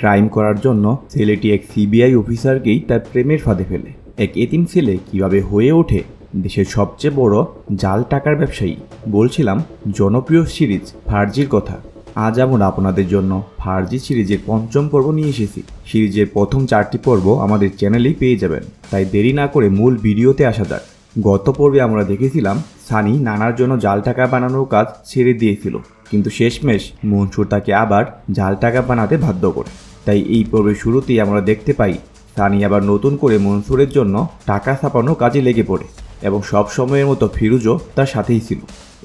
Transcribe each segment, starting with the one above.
Crime করার জন্য ছেলেটি এক সিবিআই অফিসারকেই তার প্রেমের ফাঁদে ফেলে। এক এতিম ছেলে কীভাবে হয়ে ওঠে? দেশের সবচেয়ে বড় জাল টাকার ব্যবসায়ী। বলছিলাম, জনপ্রিয় সিরিজ ফার্জির কথা। আজ আমরা আপনাদের জন্য ফার্জি সিরিজের পঞ্চম পর্ব নিয়ে এসেছি। সিরিজের প্রথম চারটি পর্ব আমাদের চ্যানেলেই পেয়ে যাবেন। তাই দেরি না করে মূল ভিডিওতে আসা যাক। গত পর্বে আমরা দেখেছিলাম, সানি নানার জন্য জাল টাকা বানানোর কাজ ছেড়ে দিয়েছিল। কিন্তু শেষমেশ মনসুর তাকে আবার জাল টাকা বানাতে বাধ্য করে। তাই এই পর্বের শুরুতেই আমরা দেখতে পাই, সানি আবার নতুন করে মনসুরের জন্য টাকা ছাপানো কাজে লেগে পড়ে এবং সব সময়ের মতো ফিরুজও তার সাথেই ছিল।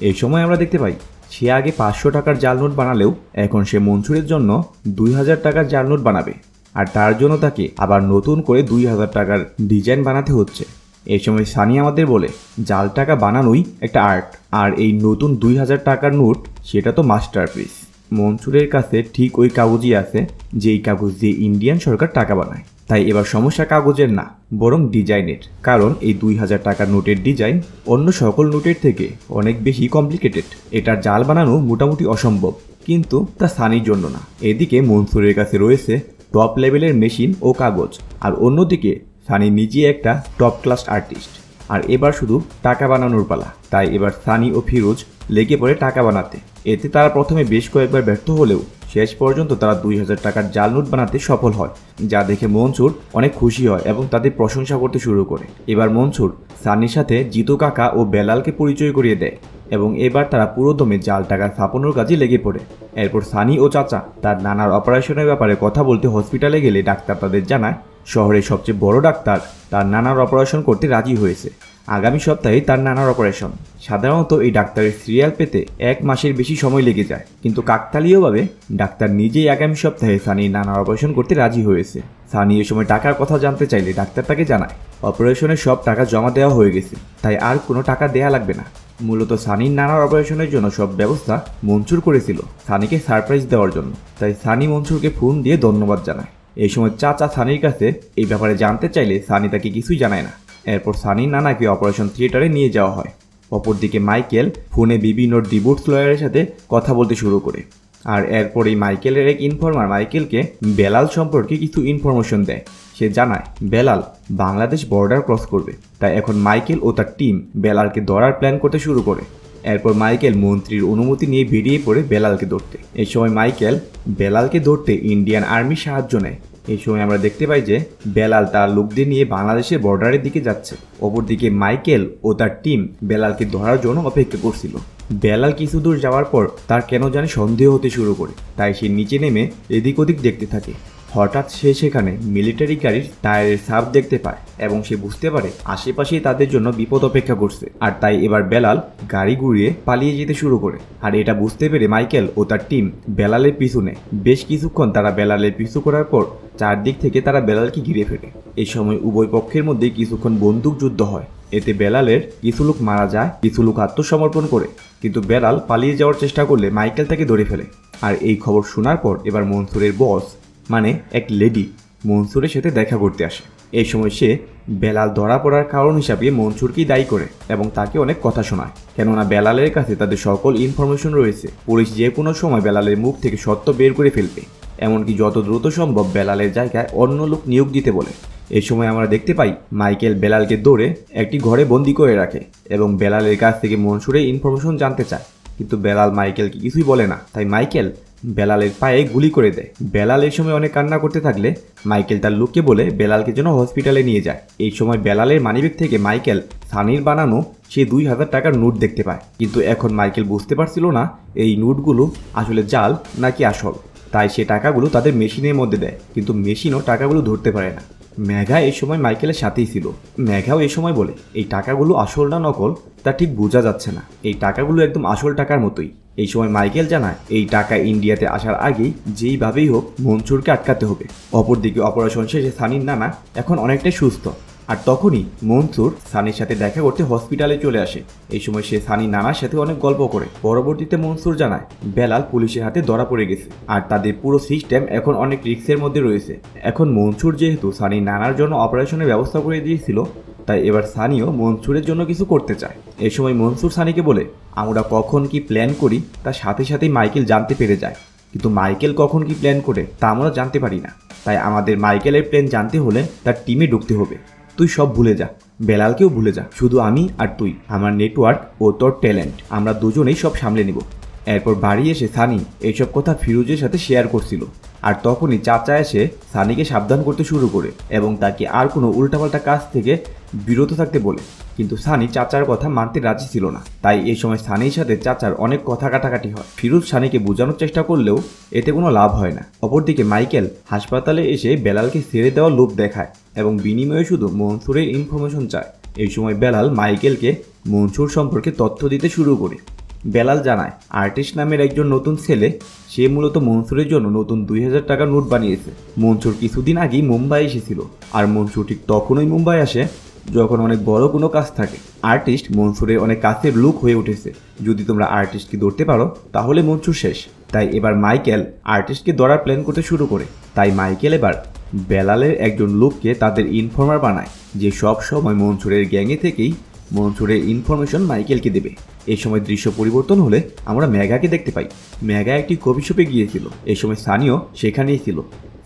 এই সময় আমরা দেখতে পাই, সে আগে পাঁচশো টাকার জাল নোট বানালেও এখন সে মনসুরের জন্য দুই হাজার টাকার জাল নোট বানাবে আর তার জন্য তাকে আবার নতুন করে দুই হাজার টাকার ডিজাইন বানাতে হচ্ছে। এই সময় সানি আমাদের বলে, জাল টাকা বানানোই একটা আর্ট, আর এই নতুন দুই হাজার টাকার নোট সেটা তো মাস্টারপিস। মনসুরের কাছে ঠিক ওই কাগজই আছে, যেই কাগজ দিয়ে ইন্ডিয়ান সরকার টাকা বানায়। তাই এবার সমস্যা কাগজের না, বরং ডিজাইনের। কারণ এই দুই হাজার টাকার নোটের ডিজাইন অন্য সকল নোটের থেকে অনেক বেশি কমপ্লিকেটেড। এটার জাল বানানো মোটামুটি অসম্ভব, কিন্তু তা সানির জন্য না। এদিকে মনসুরের কাছে রয়েছে টপ লেভেলের মেশিন ও কাগজ, আর অন্যদিকে সানি নিজে একটা টপ ক্লাস আর্টিস্ট। আর এবার শুধু টাকা বানানোর পালা। তাই এবার সানি ও ফিরোজ লেগে পড়ে টাকা বানাতে। এতে তারা প্রথমে বেশ কয়েকবার ব্যর্থ হলেও শেষ পর্যন্ত তারা দুই হাজার টাকার জাল নোট বানাতে সফল হয়, যা দেখে মনসুর অনেক খুশি হয় এবং তাদের প্রশংসা করতে শুরু করে। এবার মনসুর সানির সাথে জিতু কাকা ও বেলালকে পরিচয় করিয়ে দেয় এবং এবার তারা পুরোদমে জাল টাকা ছাপানোর কাজে লেগে পড়ে। এরপর সানি ও চাচা তার নানার অপারেশনের ব্যাপারে কথা বলতে হসপিটালে গেলে ডাক্তার তাদের জানায় শহরের সবচেয়ে বড় ডাক্তার তার নানার অপারেশন করতে রাজি হয়েছে। আগামী সপ্তাহে তার নানার অপারেশন। সাধারণত এই ডাক্তারের সিরিয়াল পেতে এক মাসের বেশি সময় লেগে যায়। কিন্তু কাকতালীয়ভাবে ডাক্তার নিজেই আগামী সপ্তাহে সানির নানার অপারেশন করতে রাজি হয়েছে। সানি এ সময় টাকার কথা জানতে চাইলে ডাক্তার তাকে জানায়, অপারেশনের সব টাকা জমা দেওয়া হয়ে গেছে, তাই আর কোনো টাকা দেয়া লাগবে না। মূলত সানির নানার অপারেশনের জন্য সব ব্যবস্থা মঞ্জুর করেছিল সানিকে সারপ্রাইজ দেওয়ার জন্য। তাই সানি মনসুরকে ফোন দিয়ে ধন্যবাদ জানায়। এই সময় চাচা সানির কাছে এই ব্যাপারে জানতে চাইলে সানি তাকে কিছুই জানায় না। এরপর সানির নানাকে অপারেশন থিয়েটারে নিয়ে যাওয়া হয়। অপরদিকে মাইকেল ফোনে বিভিন্ন ডিভোর্স লয়ারের সাথে কথা বলতে শুরু করে। আর এরপর এই মাইকেলের এক ইনফর্মার মাইকেলকে বেলাল সম্পর্কে কিছু ইনফরমেশন দেয়। সে জানায়, বেলাল, বাংলাদেশ বর্ডার ক্রস করবে। তাই এখন মাইকেল ও তার টিম বেলালকে ধরার প্ল্যান করতে শুরু করে। এরপর মাইকেল মন্ত্রীর অনুমতি নিয়ে বেরিয়ে পড়ে বেলালকে ধরতে। এই সময় মাইকেল বেলালকে ধরতে ইন্ডিয়ান আর্মি সাহায্য নেয়। এই সময় আমরা দেখতে পাই যে বেলাল তার লোকদের নিয়ে বাংলাদেশের বর্ডারের দিকে যাচ্ছে। অপরদিকে মাইকেল ও তার টিম বেলালকে ধরার জন্য অপেক্ষা করছিল। বেলাল কিছু দূর যাওয়ার পর তার কেন জানি সন্দেহ হতে শুরু করে, তাই সে নিচে নেমে এদিক ওদিক দেখতে থাকে। হঠাৎ সে সেখানে মিলিটারি গাড়ির টায়ারের সাপ দেখতে পায় এবং সে বুঝতে পারে আশেপাশেই তাদের জন্য বিপদ অপেক্ষা করছে। আর তাই এবার বেলাল গাড়ি ঘুরিয়ে পালিয়ে যেতে শুরু করে। আর এটা বুঝতে পেরে মাইকেল ও তার টিম বেলালের পিছু নেয় বেশ কিছুক্ষণ তারা বেলালের পিছু করার পর চারদিক থেকে তারা বেলালকে ঘিরে ফেলে। এই সময় উভয় পক্ষের মধ্যে কিছুক্ষণ বন্দুক যুদ্ধ হয়। এতে বেলালের কিছু লোক মারা যায়, কিছু লোক আত্মসমর্পণ করে। কিন্তু বেলাল পালিয়ে যাওয়ার চেষ্টা করলে মাইকেল তাকে ধরে ফেলে। আর এই খবর শোনার পর এবার মনসুরের বস মানে এক লেডি মনসুরের সাথে দেখা করতে আসে। এই সময় সে বেলাল ধরা পড়ার কারণ হিসাবে মনসুরকেই দায়ী করে এবং তাকে অনেক কথা শোনায়। কেননা বেলালের কাছে তাদের সকল ইনফরমেশন রয়েছে। পুলিশ যে কোনো সময় বেলালের মুখ থেকে সত্য বের করে ফেলবে। এমনকি যত দ্রুত সম্ভব বেলালের জায়গায় অন্য লোক নিয়োগ দিতে বলে। এই সময় আমরা দেখতে পাই মাইকেল বেলালকে দৌড়ে একটি ঘরে বন্দি করে রাখে এবং বেলালের কাছ থেকে মনসুরের ইনফরমেশন জানতে চায়। কিন্তু বেলাল মাইকেলকে কিছুই বলে না। তাই মাইকেল বেলালের পায়ে গুলি করে দেয়। বেলাল এই সময় অনেক কান্না করতে থাকলে মাইকেল তার লোককে বলে বেলালকে যেন হসপিটালে নিয়ে যায়। এই সময় বেলালের মানিব্যাগ থেকে মাইকেল সানির বানানো সে দুই হাজার টাকার নোট দেখতে পায়। কিন্তু এখন মাইকেল বুঝতে পারছিল না এই নোটগুলো আসলে জাল নাকি আসল। তাই সে টাকাগুলো তাদের মেশিনের মধ্যে দেয়। কিন্তু মেশিনও টাকাগুলো ধরতে পারে না। মেঘা এই সময় মাইকেলের সাথেই ছিল। ম্যাঘাও এই সময় বলে, এই টাকাগুলো আসল না নকল, তা ঠিক বোঝা যাচ্ছে না। এই টাকাগুলো একদম আসল টাকার মতোই। এই সময় মাইকেল জানায়, এই টাকা ইন্ডিয়াতে আসার আগেই যেইভাবেই হোক মনসুরকে আটকাতে হবে। অপরদিকে অপারেশন শেষে সানির নানা এখন অনেকটাই সুস্থ। আর তখনই মনসুর সানির সাথে দেখা করতে হসপিটালে চলে আসে। এই সময় সে সানি নানার সাথে অনেক গল্প করে। পরবর্তীতে মনসুর জানায়, বেলাল পুলিশের হাতে ধরা পড়ে গেছে আর তাদের পুরো সিস্টেম এখন অনেক রিক্সের মধ্যে রয়েছে। এখন মনসুর যেহেতু সানি নানার জন্য অপারেশনের ব্যবস্থা করে দিয়েছিল, তাই এবার সানিও মনসুরের জন্য কিছু করতে চায়। এই সময় মনসুর সানিকে বলে, আমরা কখন কি প্ল্যান করি তার সাথে সাথেই মাইকেল জানতে পেরে যায়। কিন্তু মাইকেল কখন কি প্ল্যান করে, তা আমরা জানতে পারি না। তাই আমাদের মাইকেলের প্ল্যান জানতে হলে তার টিমে ঢুকতে হবে। তুই সব ভুলে যা। বেলালকেও ভুলে যা। শুধু আমি আর তুই, আমার নেটওয়ার্ক ও তোর ট্যালেন্ট আমরা দুজনেই সব সামলে নিব। এরপর বাড়ি এসে সানি এইসব কথা ফিরোজের সাথে শেয়ার করছিল। আর তখনই চাচা এসে সানিকে সাবধান করতে শুরু করে এবং তাকে আর কোনো উল্টাপাল্টা কাজ থেকে বিরত থাকতে বলে। কিন্তু সানি চাচার কথা মানতে রাজি ছিল না। তাই এই সময় সানির সাথে চাচার অনেক কথা কাটাকাটি হয়। ফিরোজ সানিকে বোঝানোর চেষ্টা করলেও এতে কোনো লাভ হয় না। অপরদিকে মাইকেল হাসপাতালে এসে বেলালকে ছেড়ে দেওয়ার লোভ দেখায় এবং বিনিময়ে শুধু মনসুরের ইনফরমেশন চায়। এই সময় বেলাল মাইকেলকে মনসুর সম্পর্কে তথ্য দিতে শুরু করে। বেলাল জানায়, আর্টিস্ট নামের একজন নতুন ছেলে, সে মূলত মনসুরের জন্য নতুন দুই হাজার টাকা নোট বানিয়েছে। মনসুর কিছুদিন আগেই মুম্বাই এসেছিল। আর মনসুর ঠিক তখনই মুম্বাই আসে, যখন অনেক বড় কোনো কাজ থাকে। আর্টিস্ট মনসুরের অনেক কাছের লুক হয়ে উঠেছে। যদি তোমরা আর্টিস্টকে ধরতে পারো, তাহলে মনসুর শেষ। তাই এবার মাইকেল আর্টিস্টকে ধরার প্ল্যান করতে শুরু করে। তাই মাইকেল এবার বেলালের একজন লোককে তাদের ইনফর্মার বানায়, যে সব সময় মনসুরের গ্যাংয়ে থেকেই মনসুরের ইনফরমেশন মাইকেলকে দেবে। এই সময় দৃশ্য পরিবর্তন হলে আমরা মেঘাকে দেখতে পাই। মেঘা একটি কফি শপে গিয়েছিল। এই সময় সানিও সেখানেই ছিল।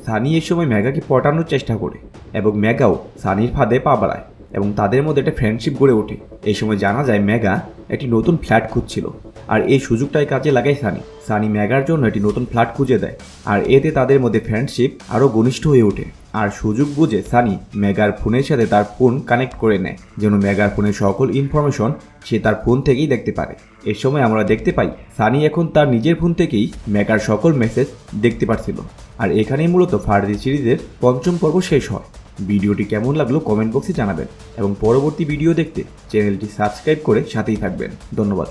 সানি এই সময় মেঘাকে পটানোর চেষ্টা করে এবং মেঘাও সানির ফাঁদে পা বাড়ায় এবং তাদের মধ্যে একটা ফ্রেন্ডশিপ গড়ে ওঠে। এই সময় জানা যায় মেঘা একটি নতুন ফ্ল্যাট খুঁজছিল আর এই সুযোগটাই কাজে লাগায় সানি। সানি মেঘার জন্য একটি নতুন ফ্ল্যাট খুঁজে দেয় আর এতে তাদের মধ্যে ফ্রেন্ডশিপ আরও ঘনিষ্ঠ হয়ে ওঠে। আর সুযোগ বুঝে সানি মেগার ফোনের সাথে তার ফোন কানেক্ট করে নেয়, যেন মেগার ফোনের সকল ইনফরমেশন সে তার ফোন থেকেই দেখতে পারে। এ সময় আমরা দেখতে পাই, সানি এখন তার নিজের ফোন থেকেই মেগার সকল মেসেজ দেখতে পারছিল। আর এখানেই মূলত ফার্দি সিরিজের পঞ্চম পর্ব শেষ হয়। ভিডিওটি কেমন লাগল কমেন্ট বক্সে জানাবেন এবং পরবর্তী ভিডিও দেখতে চ্যানেলটি সাবস্ক্রাইব করে সাথেই থাকবেন। ধন্যবাদ।